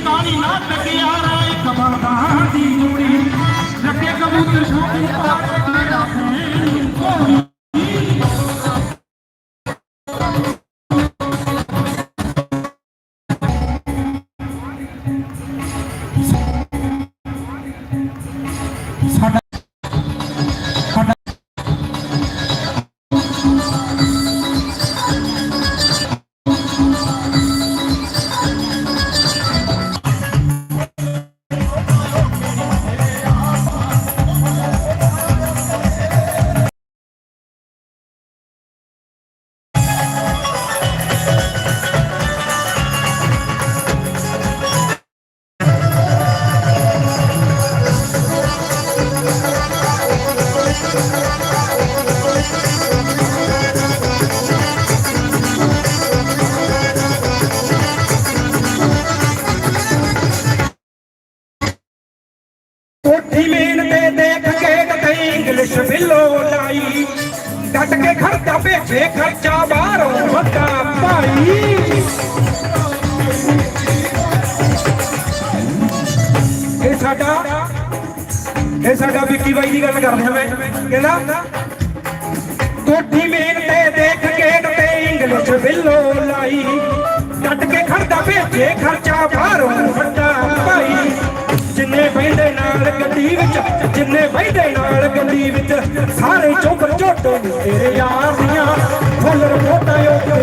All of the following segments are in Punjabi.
ਕਾਲੀ ਨਾ ਲੱਗਿਆ ਰਾਏ ਕਮਲ ਬਾਹਾਂ ਦੀ ਜੂੜੀ ਲੱਗੇ ਕਬੂਤਰ ਸ਼ੋਭੀ ਪਾਰ ਮੇਰਾ ਫੇਰ ਕੋਈ ਸਾਡਾ ਕੋਠੀ ਮੇਨ ਤੇ ਦੇਖ ਕੇ ਕਿਤੇ ਇੰਗਲਿਸ਼ ਬਿੱਲੋ ਲਾਈ। ਡਟ ਕੇ ਖਰਚਾ ਭੇਜੇ ਖਰਚਾ ਬਾਹਰੋਂ ਵੱਡਾ ਭਾਈ। ਇਹ ਸਾਡਾ ਵਿੱਕੀ ਬਾਈ ਦੀ ਗੱਲ ਕਰਦੇ ਹਾਂ ਮੈਂ। ਕਹਿੰਦਾ ਕੋਠੀ ਮੇਨ ਤੇ ਦੇਖ ਕੇ ਕਿਤੇ ਇੰਗਲਿਸ਼ ਬਿੱਲੋ ਲਾਈ। ਡਟ ਕੇ ਖਰਚਾ ਭੇਜੇ ਖਰਚਾ ਬਾਹਰੋਂ ਵੱਡਾ ਭਾਈ। ਜਿੰਨੇ ਬਹਿੰਦੇ ਨਾਲ ਗੱਡੀ ਵਿੱਚ, ਜਿੰਨੇ ਬਹਿੰਦੇ ਨਾਲ ਗੱਡੀ ਵਿੱਚ, ਸਾਰੇ ਚੁੱਪ ਝੋਟੋ ਨੀ ਤੇਰੇ ਯਾਰ ਦੀਆਂ ਫੁੱਲ ਰੋਟਾ ਓਕੇ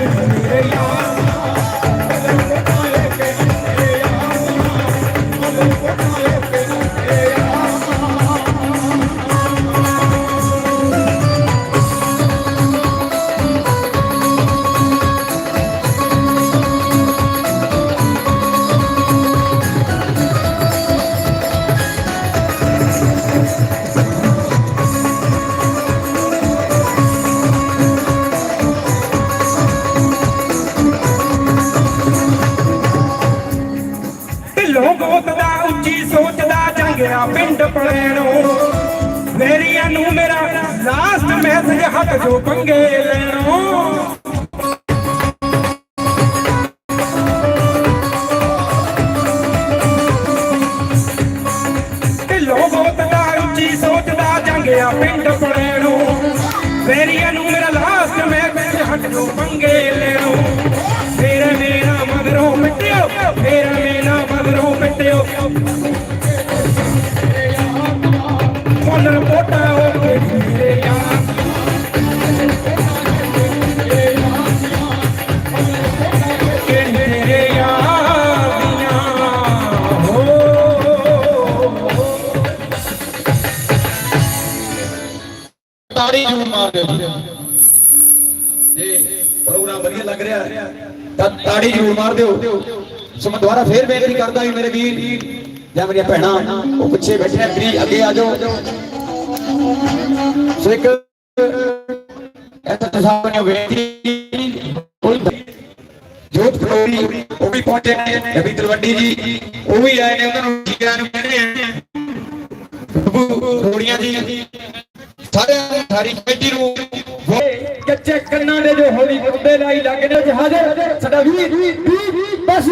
ਪਿੰਡ ਪਲੇਣੋਂ ਮੇਰੀਆਂ ਨੂੰ ਮੇਰਾ ਲਾਸਟ ਮੈਸੇਜ ਹੱਥ ਜੋ ਪੰਗੇ ਲੈਣੋਂ। ਢਿੱਲੋਂ ਗੋਤਦਾ ਉੱਚੀ ਸੋਚਦਾ ਜੰਗਿਆ ਪਿੰਡ ਪਲੇਣੋਂ ਮੇਰੀਆਂ ਨੂੰ ਮੇਰਾ ਲਾਸਟ ਮੈਸੇਜ ਹੱਥ ਜੋ ਪੰਗੇ ਲੈਣੋਂ। ਤਾੜੀ ਜੂ ਮਾਰ ਦਿਓ। ਜੀ ਜੇ ਪ੍ਰੋਗਰਾਮ ਵਧੀਆ ਲੱਗ ਰਿਹਾ। ਤਾਂ ਤਾੜੀ ਜ਼ਰੂਰ ਮਾਰ ਦਿਓ। ਸੋ ਮੈਂ ਦੁਬਾਰਾ ਫੇਰ ਬੇਨਤੀ ਕਰਦਾ ਵੀ ਮੇਰੇ ਵੀਰ ਜਾਂ ਮੇਰੀਆਂ ਭੈਣਾਂ ਉਹ ਪਿੱਛੇ ਬੈਠੇ ਆ ਪਲੀਜ਼ ਅੱਗੇ ਆ ਜਾਓ। ਸੋ ਇੱਕ ਸਾਹਿਬ ਨੇ ਬੇਨਤੀ ਕੋਈ ਜੋਤ ਫਲੋਰੀ ਉਹ ਵੀ ਪਹੁੰਚੇ ਨੇ। ਰਵੀ ਤਲਵੰਡੀ ਜੀ ਉਹ ਵੀ ਆਏ ਨੇ ਉਹਨਾਂ ਨੂੰ ਠੀਕਾਂ ਨੂੰ ਕਹਿੰਦੇ ਆ? ਰੋੜੀਆਂ ਜੀ। ਸਾਰਿਆਂ ਸਾਰੀ ਕਮੇਟੀ ਨੂੰ ਕੱਚੇ ਕੰਨਾਂ ਦੇ ਜੋ ਹੋਲੀ ਮੁੱਦੇ ਲਾਈ ਲੱਗੇ ਨੇ ਸਾਡਾ ਵੀ ਬਸ